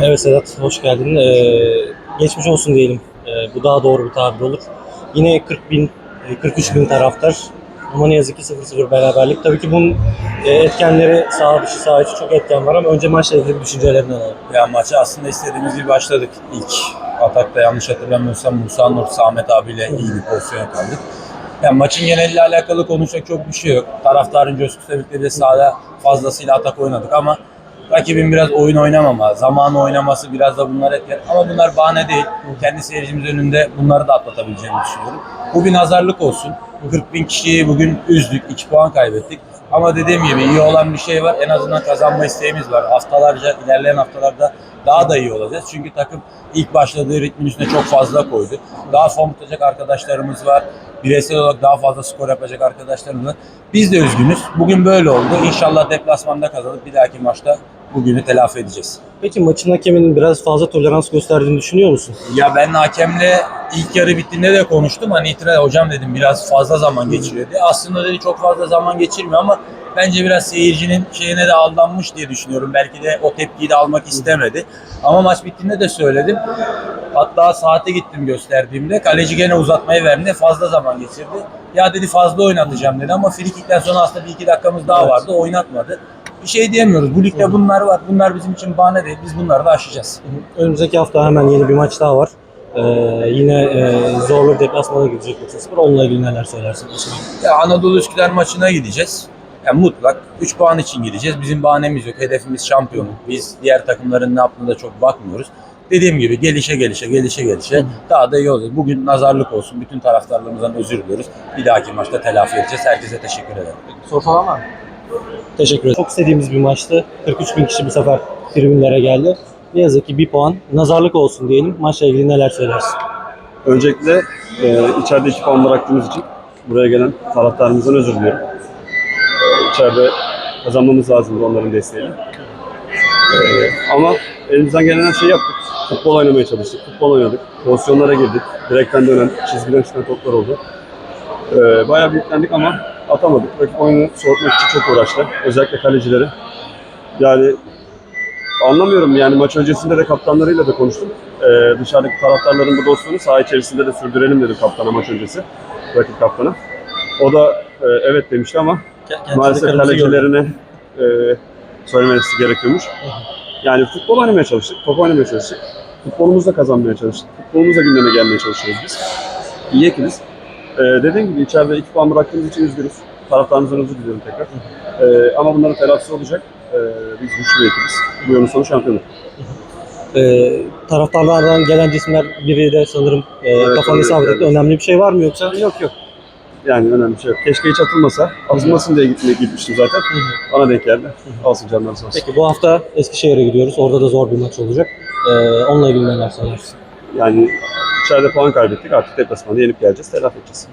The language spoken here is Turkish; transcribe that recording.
Evet Sedat, hoş geldin. Ee, geçmiş olsun diyelim. Ee, bu daha doğru bir tabir olur. Yine 40 bin, e, 43 bin taraftar. Ama ne yazık ki 0-0 beraberlik. Tabii ki bunun e, etkenleri sağ dışı sağ içi çok etken var ama önce maçla ilgili düşüncelerini alalım. Ya maça aslında istediğimiz gibi başladık. İlk atakta yanlış hatırlamıyorsam Musa Nur Samet abiyle iyi bir pozisyon yakaladık. Yani maçın geneliyle alakalı konuşacak çok bir şey yok. Taraftarın coşkusuyla birlikte de sahada fazlasıyla atak oynadık ama rakibin biraz oyun oynamama, zamanı oynaması biraz da bunlar etken. Ama bunlar bahane değil. Kendi seyircimiz önünde bunları da atlatabileceğimi düşünüyorum. Bu bir nazarlık olsun. 40 bin kişiyi bugün üzdük, 2 puan kaybettik. Ama dediğim gibi iyi olan bir şey var. En azından kazanma isteğimiz var. Haftalarca, ilerleyen haftalarda daha da iyi olacağız. Çünkü takım ilk başladığı ritmin üstüne çok fazla koydu. Daha form tutacak arkadaşlarımız var. Bireysel olarak daha fazla skor yapacak arkadaşlarımız var. Biz de üzgünüz. Bugün böyle oldu. İnşallah deplasmanda kazanıp bir dahaki maçta bugünü telafi edeceğiz. Peki maçın hakeminin biraz fazla tolerans gösterdiğini düşünüyor musun? Ya ben hakemle ilk yarı bittiğinde de konuştum. Hani itiraz hocam dedim biraz fazla zaman geçiriyor diye. Aslında dedi çok fazla zaman geçirmiyor ama bence biraz seyircinin şeyine de aldanmış diye düşünüyorum. Belki de o tepkiyi de almak istemedi. Ama maç bittiğinde de söyledim. Hatta saate gittim gösterdiğimde. Kaleci gene uzatmayı verdi. Fazla zaman geçirdi. Ya dedi fazla oynatacağım dedi ama frikikten sonra aslında bir iki dakikamız daha vardı. Oynatmadı. Bir şey diyemiyoruz. Bu ligde bunlar var. Bunlar bizim için bahane değil. Biz bunları da aşacağız. Önümüzdeki hafta hemen yeni bir maç daha var. Ee, yine e, zorlu bir deplasmana gidecek Bursaspor. Onunla ilgili neler söylersin? Ya Anadolu Üsküdar maçına gideceğiz. Yani mutlak 3 puan için gideceğiz. Bizim bahanemiz yok. Hedefimiz şampiyonluk. Biz diğer takımların ne yaptığına çok bakmıyoruz. Dediğim gibi gelişe gelişe gelişe gelişe daha da iyi olacak. Bugün nazarlık olsun. Bütün taraftarlarımızdan özür diliyoruz. Bir dahaki maçta telafi edeceğiz. Herkese teşekkür ederim. Soru falan var mı? Teşekkür ederim. Çok istediğimiz bir maçtı. 43 bin kişi bu sefer tribünlere geldi. Ne yazık ki bir puan. Nazarlık olsun diyelim. Maçla ilgili neler söylersin? Öncelikle e, içeride iki puan bıraktığımız için buraya gelen taraftarımızdan özür diliyorum. İçeride kazanmamız lazımdı onların desteğiyle. E, ama elimizden gelen her şeyi yaptık. Futbol oynamaya çalıştık. Futbol oynadık. Pozisyonlara girdik. Direkten dönen, çizgiden çıkan toplar oldu. E, bayağı büyüklendik ama atamadık. Rakip oyunu soğutmak için çok uğraştı. Özellikle kalecileri. Yani Anlamıyorum yani maç öncesinde de kaptanlarıyla da konuştum. Ee, dışarıdaki taraftarların bu dostluğunu saha içerisinde de sürdürelim dedim kaptana maç öncesi. Rakip kaptana. O da e, evet demişti ama maalesef kalecilerine e, söylemesi gerekiyormuş. Yani futbol oynamaya çalıştık, top oynamaya çalıştık. Futbolumuzla kazanmaya çalıştık. Futbolumuzla gündeme gelmeye çalışıyoruz biz. İyi ekibiz. Ee, dediğim gibi içeride iki puan bıraktığımız için üzgünüz. Taraftarımızdan özür diliyorum tekrar. Ee, ama bunların telafisi olacak. Ee, biz güçlü bir ekibiz. Bu yolun sonu şampiyonluk. Ee, taraftarlardan gelen cisimler biri de sanırım e, Evet, kafanı isabet etti. Önemli bir şey var mı yoksa? Yok yok. Yani önemli bir şey yok. Keşke hiç atılmasa. Atılmasın diye gitmeye gitmiştim zaten. Bana denk geldi. Alsın canlar sağ olsun. Peki bu hafta Eskişehir'e gidiyoruz. Orada da zor bir maç olacak. Ee, onunla ilgili neler söylersin? Yani içeride puan kaybettik. Artık deplasmanda yenip geleceğiz. Telafi edeceğiz.